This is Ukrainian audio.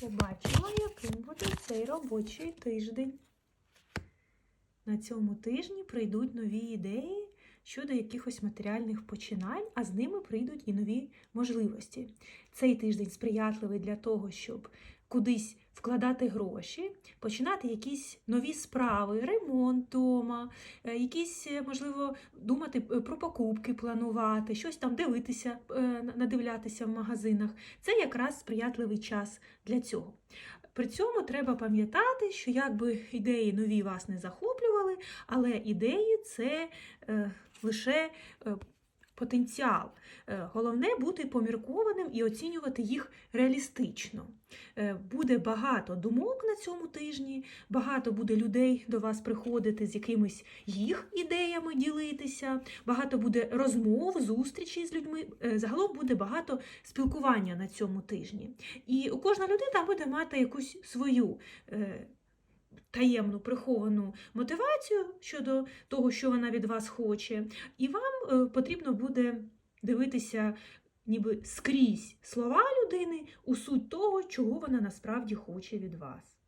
побачила, яким буде цей робочий тиждень. На цьому тижні прийдуть нові ідеї щодо якихось матеріальних починань, а з ними прийдуть і нові можливості. Цей тиждень сприятливий для того, щоб кудись вкладати гроші, починати якісь нові справи, ремонт дома, е, якісь, е, можливо, думати е, про покупки, планувати, щось там дивитися, надивлятися в магазинах. Це якраз сприятливий час для цього. При цьому треба пам'ятати, що якби ідеї нові вас не захоплювали, але ідеї це лише потенціал. Е, головне бути поміркованим і оцінювати їх реалістично. Е, буде багато думок на цьому тижні, багато буде людей до вас приходити з якимись їх ідеями ділитися, багато буде розмов, зустрічей з людьми. Е, Загалом буде багато спілкування на цьому тижні. І кожна людина буде мати якусь свою. Таємну приховану мотивацію щодо того, що вона від вас хоче, і вам е, потрібно буде дивитися ніби скрізь слова людини у суть того, чого вона насправді хоче від вас.